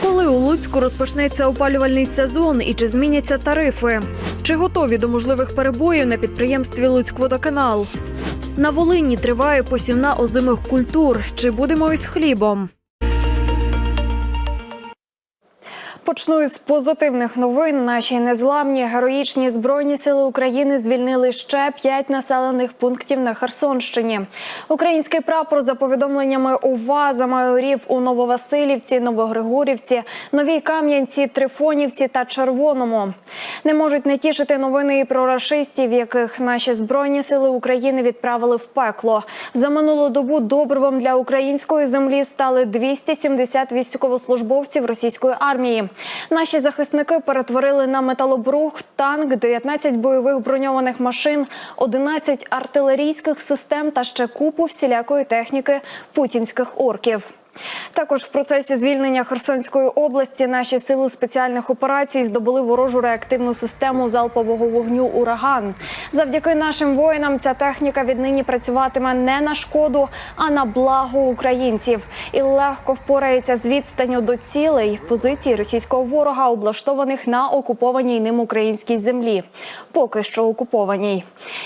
Коли у Луцьку розпочнеться опалювальний сезон і чи зміняться тарифи? Чи готові до можливих перебоїв на підприємстві Луцькводоканал? На Волині триває посівна озимих культур. Чи будемо із хлібом? Почну із позитивних новин. Наші незламні героїчні збройні сили України звільнили ще п'ять населених пунктів на Херсонщині. Український прапор за повідомленнями УВА за майорів у Нововасилівці, Новогригорівці, Новій Кам'янці, Трифонівці та Червоному. Не можуть не тішити новини і про рашистів, яких наші збройні сили України відправили в пекло. За минулу добу добривом для української землі стали 270 військовослужбовців російської армії. Наші захисники перетворили на металобрух, танк, 19 бойових броньованих машин, 11 артилерійських систем та ще купу всілякої техніки путінських орків. Також в процесі звільнення Херсонської області наші сили спеціальних операцій здобули ворожу реактивну систему залпового вогню Ураган. Завдяки нашим воїнам ця техніка віднині працюватиме не на шкоду, а на благо українців і легко впорається з відстанню до цілей позицій російського ворога, облаштованих на окупованій ним українській землі, поки що окупованій.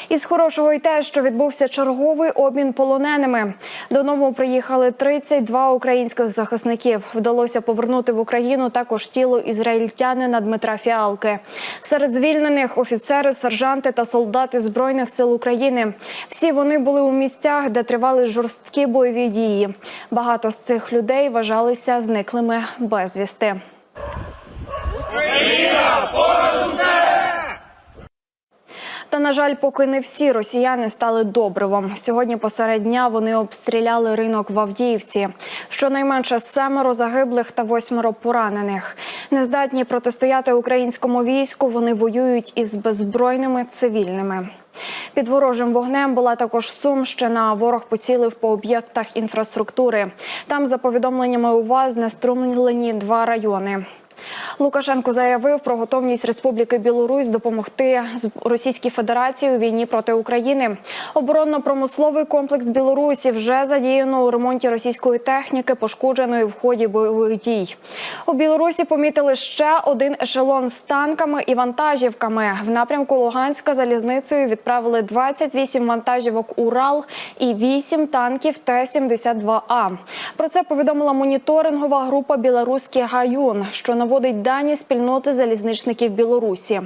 Із хорошого й те, що відбувся черговий обмін полоненими. До Додому приїхали 32 українських захисників. Вдалося повернути в Україну також тіло ізраїльтянина Дмитра Фіалки. Серед звільнених офіцери, сержанти та солдати збройних сил України. Всі вони були у місцях, де тривали жорсткі бойові дії. Багато з цих людей вважалися зниклими безвісти. Та на жаль, поки не всі росіяни стали добривом. Сьогодні посеред дня вони обстріляли ринок в Авдіївці. Щонайменше семеро загиблих та восьмеро поранених. Нездатні протистояти українському війську. Вони воюють із беззбройними цивільними. Під ворожим вогнем була також Сумщина. Ворог поцілив по об'єктах інфраструктури. Там, за повідомленнями УВА, знеструмлені два райони. Лукашенко заявив про готовність Республіки Білорусь допомогти Російській Федерації у війні проти України. Оборонно-промисловий комплекс Білорусі вже задіяно у ремонті російської техніки, пошкодженої в ході бойових дій. У Білорусі помітили ще один ешелон з танками і вантажівками. В напрямку Луганська залізницею відправили 28 вантажівок Урал і 8 танків Т-72А. Про це повідомила моніторингова група Білоруський гаюн, що наводить дані спільноти залізничників Білорусі.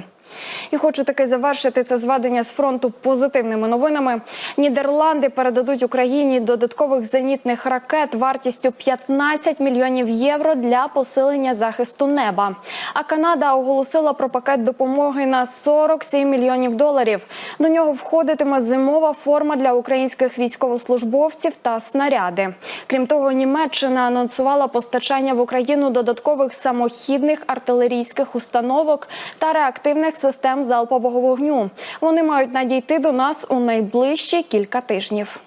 І хочу таки завершити це зведення з фронту позитивними новинами. Нідерланди передадуть Україні додаткових зенітних ракет вартістю 15 мільйонів євро для посилення захисту неба. А Канада оголосила про пакет допомоги на 47 мільйонів доларів. До нього входитиме зимова форма для українських військовослужбовців та снаряди. Крім того, Німеччина анонсувала постачання в Україну додаткових самохідних артилерійських установок та реактивних систем залпового вогню. Вони мають надійти до нас у найближчі кілька тижнів.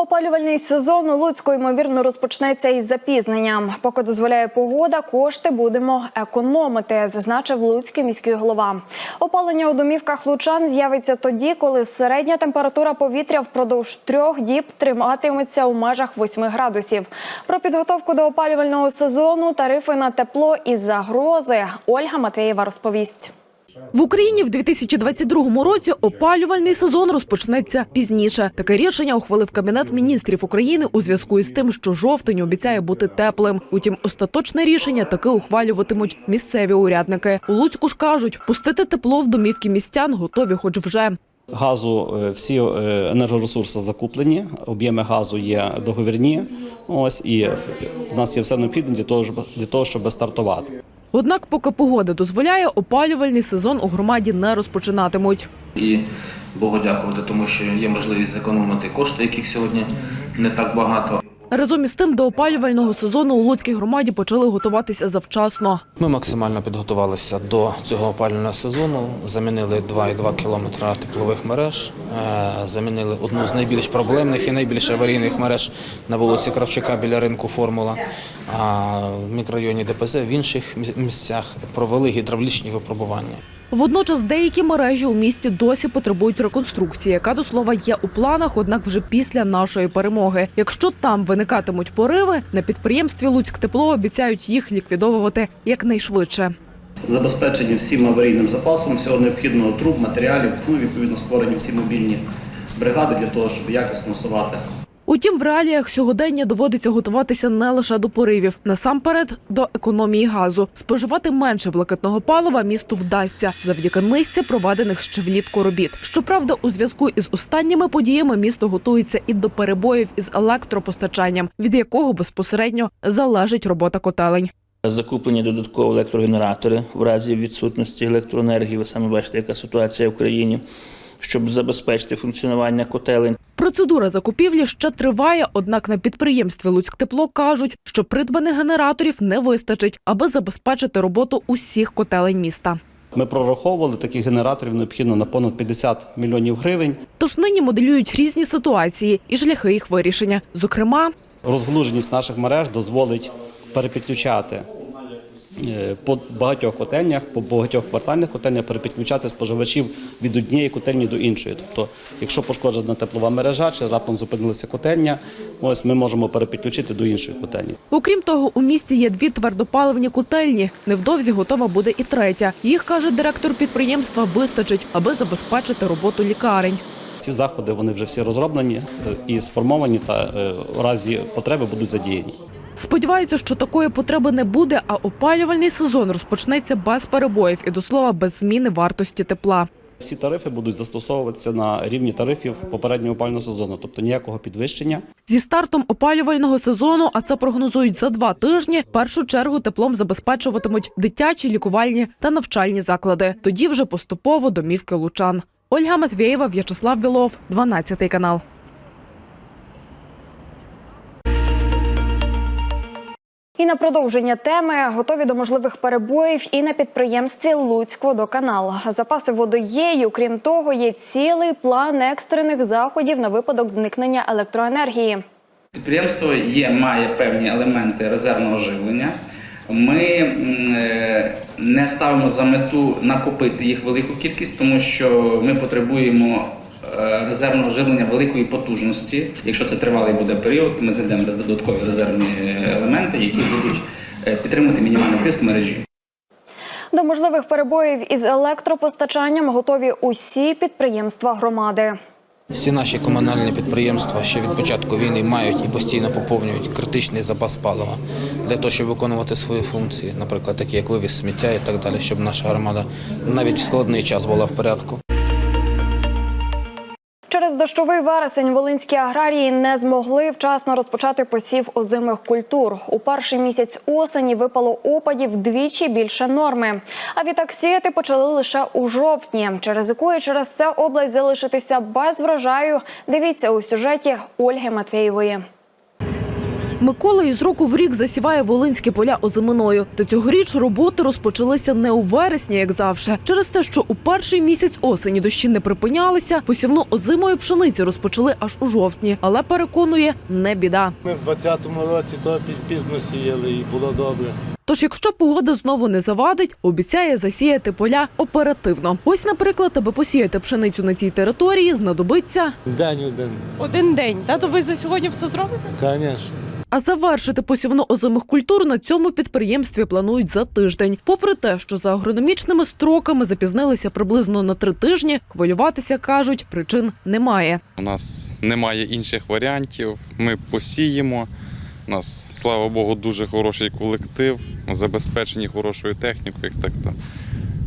Опалювальний сезон у Луцьку ймовірно розпочнеться із запізненням. Поки дозволяє погода, кошти будемо економити, зазначив Луцький міський голова. Опалення у домівках лучан з'явиться тоді, коли середня температура повітря впродовж трьох діб триматиметься у межах 8 градусів. Про підготовку до опалювального сезону, тарифи на тепло і загрози Ольга Матвієва розповість. В Україні в 2022 році опалювальний сезон розпочнеться пізніше. Таке рішення ухвалив Кабінет міністрів України у зв'язку із тим, що жовтень обіцяє бути теплим. Утім, остаточне рішення таки ухвалюватимуть місцеві урядники. У Луцьку ж кажуть, пустити тепло в домівки містян готові, хоч вже. Газу е, всі е, енергоресурси закуплені, об'єми газу є договірні. Ось і в нас є все необхідне для того, для того, щоб стартувати. Однак, поки погода дозволяє, опалювальний сезон у громаді не розпочинатимуть. і Богу дякувати, тому що є можливість зекономити кошти, яких сьогодні не так багато. Разом із тим, до опалювального сезону у Луцькій громаді почали готуватися завчасно. Ми максимально підготувалися до цього опалювального сезону. Замінили 2,2 кілометра теплових мереж, е, замінили одну з найбільш проблемних і найбільш аварійних мереж на вулиці Кравчука біля ринку Формула. А в мікрорайоні ДПЗ в інших місцях провели гідравлічні випробування. Водночас деякі мережі у місті досі потребують реконструкції, яка до слова є у планах, однак вже після нашої перемоги. Якщо там виникатимуть пориви, на підприємстві Луцьк тепло обіцяють їх ліквідовувати якнайшвидше. Забезпечені всім аварійним запасом всього необхідного труб, матеріалів, ну відповідно створені всі мобільні бригади для того, щоб якісно усувати Утім, в реаліях сьогодення доводиться готуватися не лише до поривів, насамперед до економії газу. Споживати менше блакитного палива місту вдасться завдяки низці проведених ще влітку робіт. Щоправда, у зв'язку із останніми подіями місто готується і до перебоїв із електропостачанням, від якого безпосередньо залежить робота котелень. Закуплені додаткові електрогенератори в разі відсутності електроенергії. Ви самі бачите, яка ситуація в країні, щоб забезпечити функціонування котелень. Процедура закупівлі ще триває, однак на підприємстві Луцьктепло кажуть, що придбаних генераторів не вистачить, аби забезпечити роботу усіх котелень міста. Ми прораховували таких генераторів необхідно на понад 50 мільйонів гривень. Тож нині моделюють різні ситуації і шляхи їх вирішення. Зокрема, Розглуженість наших мереж дозволить перепідключати по багатьох котельнях, по багатьох квартальних котельнях перепідключати споживачів від однієї котельні до іншої. Тобто, якщо пошкоджена теплова мережа чи раптом зупинилася котельня, ось ми можемо перепідключити до іншої котельні. окрім того, у місті є дві твердопаливні котельні. Невдовзі готова буде і третя. Їх каже директор підприємства, вистачить, аби забезпечити роботу лікарень. Ці заходи вони вже всі розроблені е, і сформовані, та е, в разі потреби будуть задіяні. Сподіваються, що такої потреби не буде, а опалювальний сезон розпочнеться без перебоїв і до слова без зміни вартості тепла. Всі тарифи будуть застосовуватися на рівні тарифів попереднього опального сезону, тобто ніякого підвищення. Зі стартом опалювального сезону, а це прогнозують за два тижні, першу чергу теплом забезпечуватимуть дитячі, лікувальні та навчальні заклади. Тоді вже поступово домівки лучан. Ольга Матвєєва, В'ячеслав Білов, 12 канал. І на продовження теми готові до можливих перебоїв і на підприємстві Луцькводоканал. Запаси і окрім того, є цілий план екстрених заходів на випадок зникнення електроенергії. Підприємство є, має певні елементи резервного живлення. Ми е, не ставимо за мету накопити їх велику кількість, тому що ми потребуємо резервного живлення великої потужності. Якщо це тривалий буде період, ми знайдемо додаткові резервні елементи, які будуть е, підтримувати мінімальний тиск мережі. До можливих перебоїв із електропостачанням готові усі підприємства громади. Всі наші комунальні підприємства ще від початку війни мають і постійно поповнюють критичний запас палива для того, щоб виконувати свої функції, наприклад, такі як вивіз сміття і так далі, щоб наша громада навіть в складний час була в порядку. Через дощовий вересень волинські аграрії не змогли вчасно розпочати посів озимих культур. У перший місяць осені випало опадів вдвічі більше норми. А відтак сіяти почали лише у жовтні. Чи ризикує через це область залишитися без врожаю? Дивіться у сюжеті Ольги Матвєєвої. Микола із року в рік засіває волинські поля озиминою. Та цьогоріч роботи розпочалися не у вересні, як завжди. Через те, що у перший місяць осені дощі не припинялися, посівну озимої пшениці розпочали аж у жовтні. Але переконує, не біда. Ми в 20-му році то піз- пізно сіяли і було добре. Тож, якщо погода знову не завадить, обіцяє засіяти поля оперативно. Ось, наприклад, аби посіяти пшеницю на цій території, знадобиться. День один, Один день. Та то ви за сьогодні все зробите? звісно. А завершити посівну озимих культур на цьому підприємстві планують за тиждень. Попри те, що за агрономічними строками запізнилися приблизно на три тижні, хвилюватися кажуть, причин немає. У нас немає інших варіантів. Ми посіємо. У нас, слава Богу, дуже хороший колектив, забезпечені хорошою технікою. Так то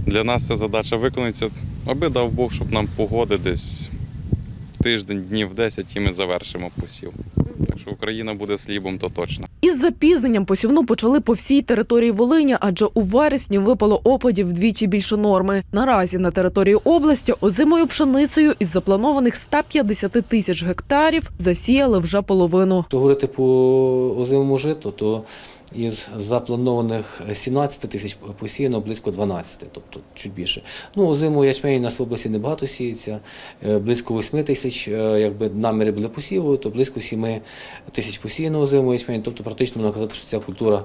для нас ця задача виконується, аби дав Бог, щоб нам погоди десь тиждень, днів 10 і ми завершимо посів. Україна буде слібом, то точно. Із запізненням посівну почали по всій території Волині, адже у вересні випало опадів вдвічі більше норми. Наразі на території області озимою пшеницею із запланованих 150 тисяч гектарів засіяли вже половину. Що говорити по озимому житу, то із запланованих 17 тисяч посіяно близько 12, тобто чуть більше. Ну, зиму ячмені нас в області небагато сіється, е, близько 8 тисяч, е, якби наміри були посіву, то близько 7 тисяч посіяно зиму ячмені, тобто практично можна казати, що ця культура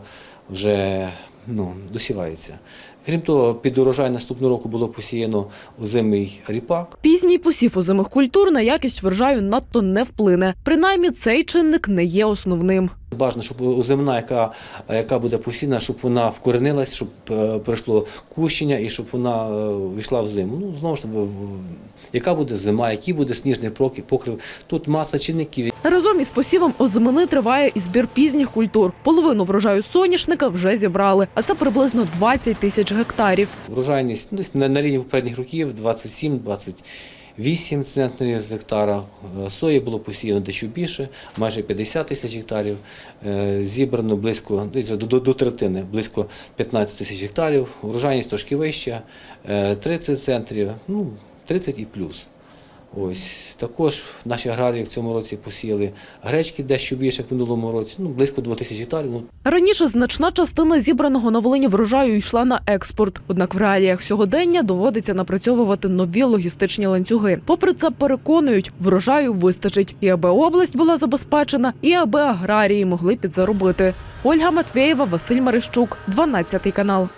вже ну, досівається. Крім того, під урожай наступного року було посіяно озимий ріпак, Пізній посів озимих культур на якість врожаю надто не вплине. Принаймні, цей чинник не є основним. Бажано, щоб озимна, яка, яка буде посіяна, щоб вона вкоренилась, щоб е, пройшло кущення і щоб вона е, війшла в зиму. Ну, знову ж таки, яка буде зима, який буде сніжний покрив. Тут маса чинників. Разом із посівом озимини триває і збір пізніх культур. Половину врожаю соняшника вже зібрали, а це приблизно 20 тисяч гектарів. Врожайність десь на, на рівні попередніх років 27-28 центнерів з гектара. Е, Сої було посіяно дещо більше, майже 50 тисяч гектарів. Е, Зібрано близько десь до, до, третини, близько 15 тисяч гектарів. Врожайність трошки вища, е, 30 центрів, ну 30 і плюс. Ось також наші аграрії в цьому році посіяли гречки дещо більше в минулому році, ну близько 2 тисяч гектарів. Ну, Раніше значна частина зібраного на Волині врожаю йшла на експорт. Однак в реаліях сьогодення доводиться напрацьовувати нові логістичні ланцюги. Попри це переконують, врожаю вистачить, і аби область була забезпечена, і аби аграрії могли підзаробити. Ольга Матвєєва, Василь Марищук, 12 канал.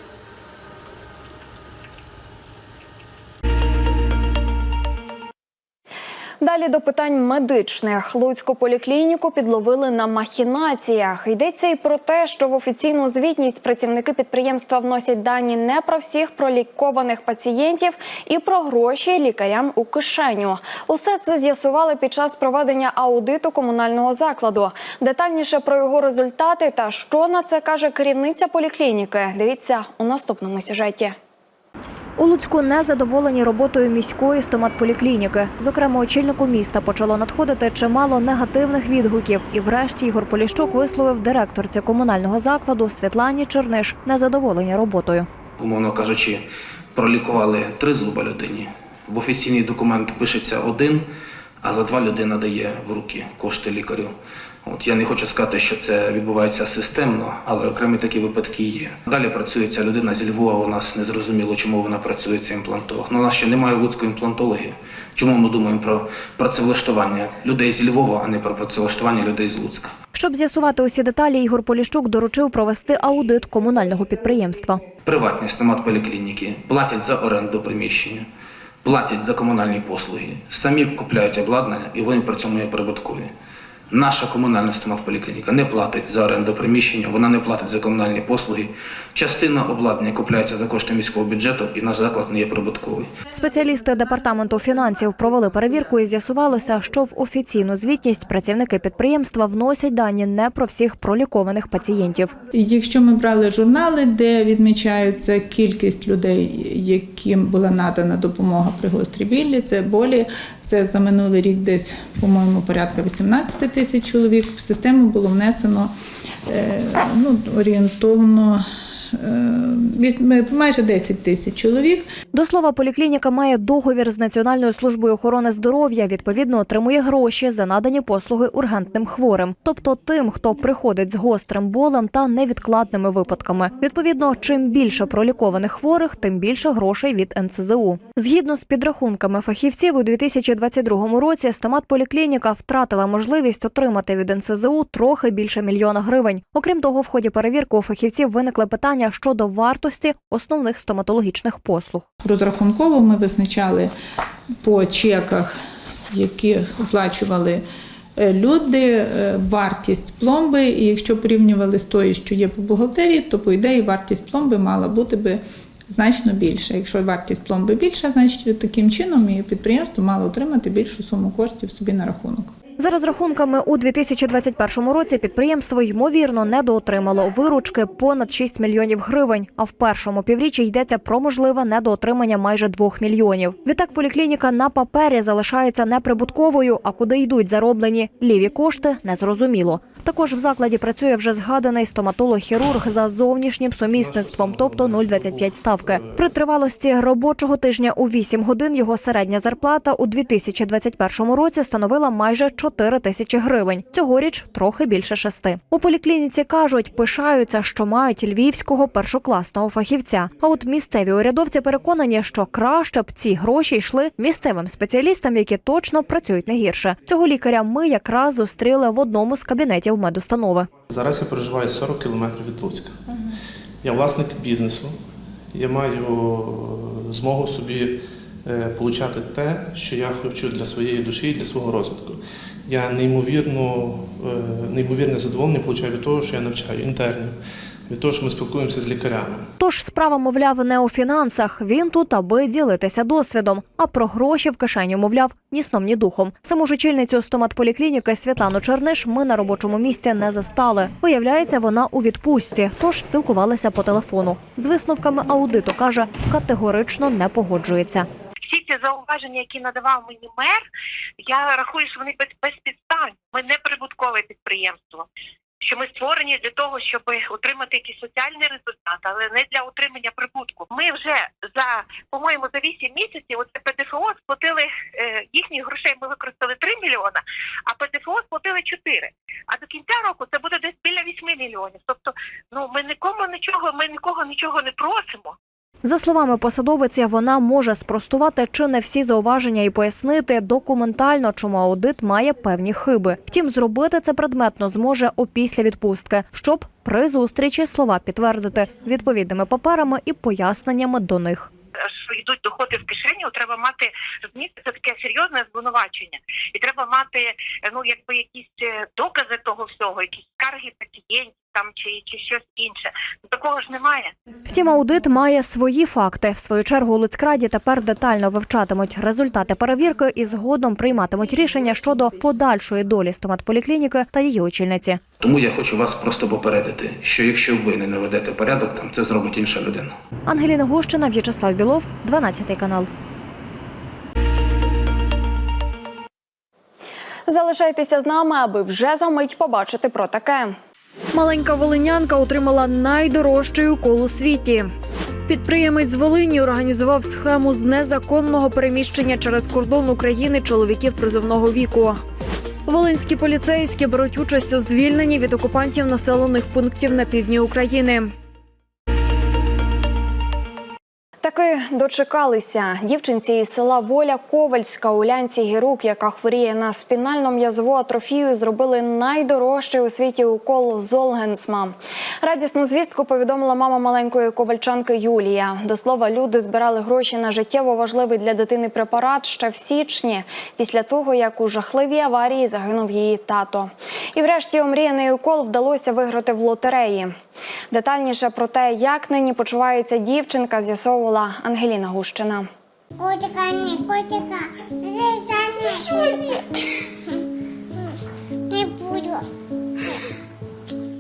Далі до питань медичних. Луцьку поліклініку підловили на махінаціях. Йдеться і про те, що в офіційну звітність працівники підприємства вносять дані не про всіх пролікованих пацієнтів і про гроші лікарям у кишеню. Усе це з'ясували під час проведення аудиту комунального закладу. Детальніше про його результати та що на це каже керівниця поліклініки. Дивіться у наступному сюжеті. У Луцьку незадоволені роботою міської стоматполіклініки. Зокрема, очільнику міста почало надходити чимало негативних відгуків. І врешті Ігор Поліщук висловив директорці комунального закладу Світлані Черниш незадоволення роботою. умовно кажучи, пролікували три зуба людині. В офіційний документ пишеться один, а за два людина дає в руки кошти лікарю. От я не хочу сказати, що це відбувається системно, але окремі такі випадки є. Далі працює ця людина зі Львова. У нас не зрозуміло, чому вона працює цей імплантолог. Ну, у нас ще немає в Луцьку імплантологів. Чому ми думаємо про працевлаштування людей зі Львова, а не про працевлаштування людей з Луцька? Щоб з'ясувати усі деталі, Ігор Поліщук доручив провести аудит комунального підприємства. Приватність Приватні стоматполіклініки платять за оренду приміщення, платять за комунальні послуги, самі купляють обладнання і вони при цьому є прибуткові. Наша комунальна стоматполіклініка не платить за оренду приміщення, вона не платить за комунальні послуги. Частина обладнання купляється за кошти міського бюджету і наш заклад не є прибутковий. Спеціалісти департаменту фінансів провели перевірку і з'ясувалося, що в офіційну звітність працівники підприємства вносять дані не про всіх пролікованих пацієнтів. Якщо ми брали журнали, де відмічаються кількість людей, яким була надана допомога при гострій білі, це болі, це за минулий рік десь, по-моєму, порядка 18 тисяч чоловік. В систему було внесено е, ну, орієнтовно майже 10 тисяч чоловік. До слова, поліклініка має договір з Національною службою охорони здоров'я. Відповідно, отримує гроші за надані послуги ургентним хворим, тобто тим, хто приходить з гострим болем та невідкладними випадками. Відповідно, чим більше пролікованих хворих, тим більше грошей від НСЗУ. Згідно з підрахунками фахівців, у 2022 році стоматполіклініка втратила можливість отримати від НСЗУ трохи більше мільйона гривень. Окрім того, в ході перевірки у фахівців виникли питання щодо вартості основних стоматологічних послуг. Розрахунково ми визначали по чеках, які оплачували е, люди, е, вартість пломби. І якщо порівнювали з тою, що є по бухгалтерії, то по ідеї вартість пломби мала бути би значно більша. Якщо вартість пломби більша, значить таким чином і підприємство мало отримати більшу суму коштів собі на рахунок. За розрахунками, у 2021 році підприємство ймовірно недоотримало виручки понад 6 мільйонів гривень. А в першому півріччі йдеться про можливе недоотримання майже 2 мільйонів. Відтак поліклініка на папері залишається неприбутковою, а куди йдуть зароблені ліві кошти, незрозуміло. Також в закладі працює вже згаданий стоматолог-хірург за зовнішнім сумісництвом, тобто 0,25 ставки. При тривалості робочого тижня у 8 годин його середня зарплата у 2021 році становила майже 4 тисячі гривень. Цьогоріч трохи більше шести. У поліклініці кажуть, пишаються, що мають львівського першокласного фахівця. А от місцеві урядовці переконані, що краще б ці гроші йшли місцевим спеціалістам, які точно працюють не гірше. Цього лікаря ми якраз зустріли в одному з кабінетів медустанови. Зараз я проживаю 40 кілометрів від Луцька. Я власник бізнесу. Я маю е, змогу собі отримати получати те, що я хочу для своєї душі і для свого розвитку. Я неймовірно, е, неймовірне задоволення получаю від того, що я навчаю інтернів, від того, що ми спілкуємося з лікарями. Тож справа, мовляв, не у фінансах. Він тут, аби ділитися досвідом. А про гроші в кишені, мовляв, ні сном, ні духом. Саму ж очільницю стоматполіклініки Світлану Черниш ми на робочому місці не застали. Виявляється, вона у відпустці, тож спілкувалися по телефону. З висновками аудиту каже, категорично не погоджується. всі ці зауваження, які надавав мені мер, я рахую, що вони без, безпідставні. Ми не прибуткове підприємство. Що ми створені для того, щоб отримати якийсь соціальний результат, але не для отримання прибутку. Ми вже за по-моєму за 8 місяців оце ПДФО сплатили е, їхніх грошей. Ми використали 3 мільйона, а ПДФО сплатили 4. А до кінця року це буде десь біля 8 мільйонів. Тобто, ну ми нікому нічого, ми нікого нічого не просимо. За словами посадовиці, вона може спростувати чи не всі зауваження і пояснити документально, чому аудит має певні хиби. Втім, зробити це предметно зможе опісля відпустки, щоб при зустрічі слова підтвердити відповідними паперами і поясненнями до них. йдуть доходи в кишеню, треба мати розумієте, це таке серйозне звинувачення, і треба мати ну якби якісь е, докази того всього, якісь скарги пацієнтів там чи, чи щось інше. Ну, такого ж немає. Втім, аудит має свої факти. В свою чергу у Луцькраді тепер детально вивчатимуть результати перевірки і згодом прийматимуть рішення щодо подальшої долі стоматполіклініки та її очільниці. Тому я хочу вас просто попередити, що якщо ви не наведете порядок, там це зробить інша людина. Ангеліна Гущина, В'ячеслав Білов, 12 канал. Залишайтеся з нами, аби вже за мить побачити про таке. Маленька волинянка отримала найдорожчий укол у світі. Підприємець з Волині організував схему з незаконного переміщення через кордон України чоловіків призовного віку. Волинські поліцейські беруть участь у звільненні від окупантів населених пунктів на півдні України. Таки дочекалися дівчинці із села Воля Ковальська Улянці Гірук, яка хворіє на спінальну м'язову атрофію, зробили найдорожчий у світі укол Золгенсма. Радісну звістку повідомила мама маленької ковальчанки Юлія. До слова, люди збирали гроші на життєво важливий для дитини препарат ще в січні, після того як у жахливій аварії загинув її тато. І врешті омріяний укол вдалося виграти в лотереї. Детальніше про те, як нині почувається дівчинка, з'ясовувала Ангеліна Гущина. Котика, ні, котика, не Не буду.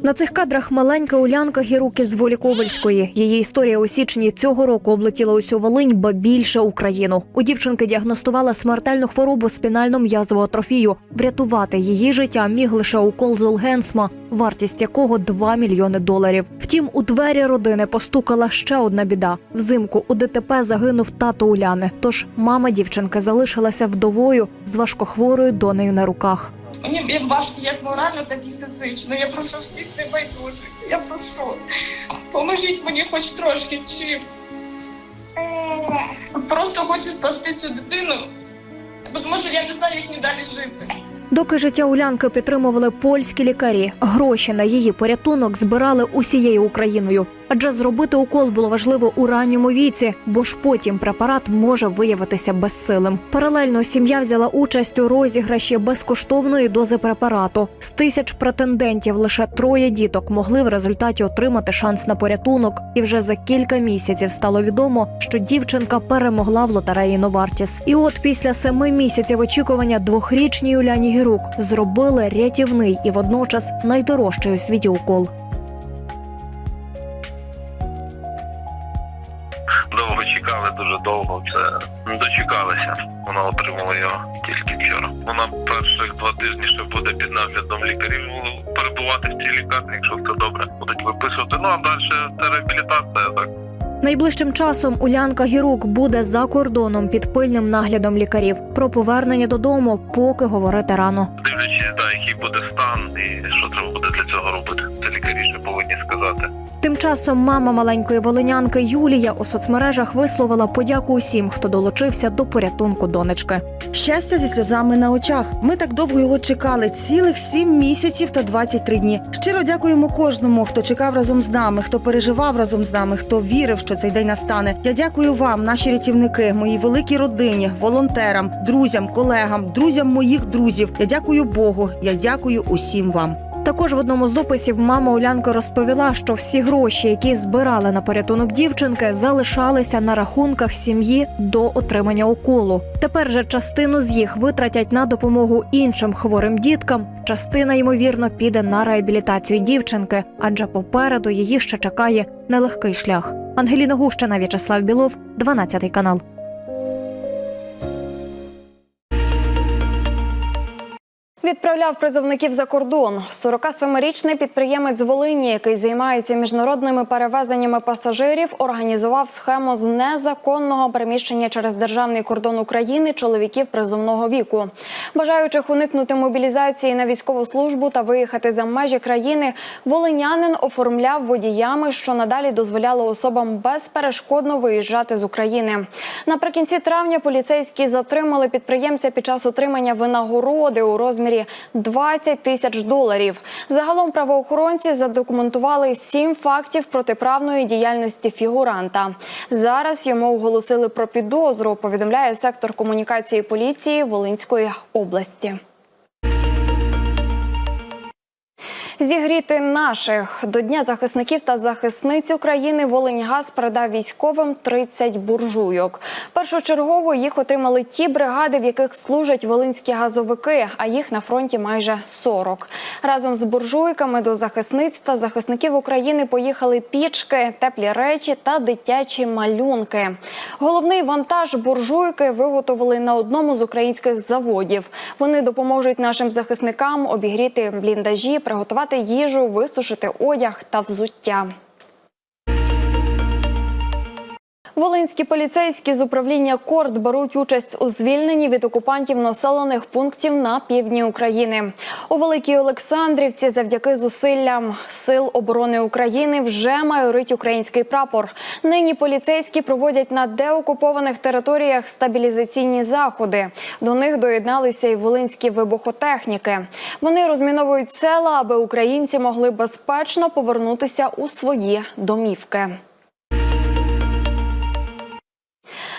На цих кадрах маленька Улянка Гіруки з Волі Ковальської. Її історія у січні цього року облетіла усю Волинь, ба більше Україну. У дівчинки діагностувала смертельну хворобу спінальну м'язову атрофію. Врятувати її життя міг лише укол Золгенсма, вартість якого 2 мільйони доларів. Втім, у двері родини постукала ще одна біда. Взимку у ДТП загинув тато Уляни. Тож мама дівчинки залишилася вдовою з важкохворою донею на руках. Мені важко як морально, так і фізично. Я прошу всіх небайдужих. Я прошу. Поможіть мені хоч трошки чим. Просто хочу спасти цю дитину, тому що я не знаю, як мені далі жити. Доки життя Улянки підтримували польські лікарі, гроші на її порятунок збирали усією Україною. Адже зробити укол було важливо у ранньому віці, бо ж потім препарат може виявитися безсилим. Паралельно сім'я взяла участь у розіграші безкоштовної дози препарату. З тисяч претендентів лише троє діток могли в результаті отримати шанс на порятунок. І вже за кілька місяців стало відомо, що дівчинка перемогла в лотереї Новартіс. І от після семи місяців очікування двохрічній Уляні Гірук зробили рятівний і водночас найдорожчий у світі укол. Чекали, дуже довго. Це не дочекалися. Вона отримала його тільки вчора. Вона перших два тижні ще буде під наглядом лікарів перебувати в цій лікарні, якщо все добре, будуть виписувати. Ну а далі це реабілітація. Так Найближчим часом Улянка Гірук буде за кордоном під пильним наглядом лікарів. Про повернення додому поки говорити рано. дивлячись, да, який буде стан і що треба буде для цього робити. Це лікарі ще повинні сказати. Часом мама маленької волинянки Юлія у соцмережах висловила подяку усім, хто долучився до порятунку донечки. Щастя зі сльозами на очах. Ми так довго його чекали цілих сім місяців та 23 дні. Щиро дякуємо кожному, хто чекав разом з нами, хто переживав разом з нами, хто вірив, що цей день настане. Я дякую вам, наші рятівники, моїй великій родині, волонтерам, друзям, колегам, друзям моїх друзів. Я дякую Богу. Я дякую усім вам. Також в одному з дописів мама Улянки розповіла, що всі гроші, які збирали на порятунок дівчинки, залишалися на рахунках сім'ї до отримання уколу. Тепер же частину з їх витратять на допомогу іншим хворим діткам. Частина ймовірно піде на реабілітацію дівчинки, адже попереду її ще чекає нелегкий шлях. Ангеліна Гущина, В'ячеслав Білов, 12 канал. Відправляв призовників за кордон. 47-річний підприємець Волині, який займається міжнародними перевезеннями пасажирів, організував схему з незаконного переміщення через державний кордон України чоловіків призовного віку. Бажаючих уникнути мобілізації на військову службу та виїхати за межі країни, волинянин оформляв водіями, що надалі дозволяло особам безперешкодно виїжджати з України. Наприкінці травня поліцейські затримали підприємця під час отримання винагороди у розмірі 20 тисяч доларів. Загалом правоохоронці задокументували сім фактів протиправної діяльності фігуранта. Зараз йому оголосили про підозру. Повідомляє сектор комунікації поліції Волинської області. Зігріти наших до Дня захисників та захисниць України Волиньгаз передав військовим 30 буржуйок. Першочергово їх отримали ті бригади, в яких служать волинські газовики, а їх на фронті майже 40. Разом з буржуйками до захисниць та захисників України поїхали пічки, теплі речі та дитячі малюнки. Головний вантаж буржуйки виготовили на одному з українських заводів. Вони допоможуть нашим захисникам обігріти бліндажі, приготувати їжу, висушити одяг та взуття. Волинські поліцейські з управління Корд беруть участь у звільненні від окупантів населених пунктів на півдні України. У Великій Олександрівці завдяки зусиллям сил оборони України вже майорить український прапор. Нині поліцейські проводять на деокупованих територіях стабілізаційні заходи. До них доєдналися і волинські вибухотехніки. Вони розміновують села, аби українці могли безпечно повернутися у свої домівки.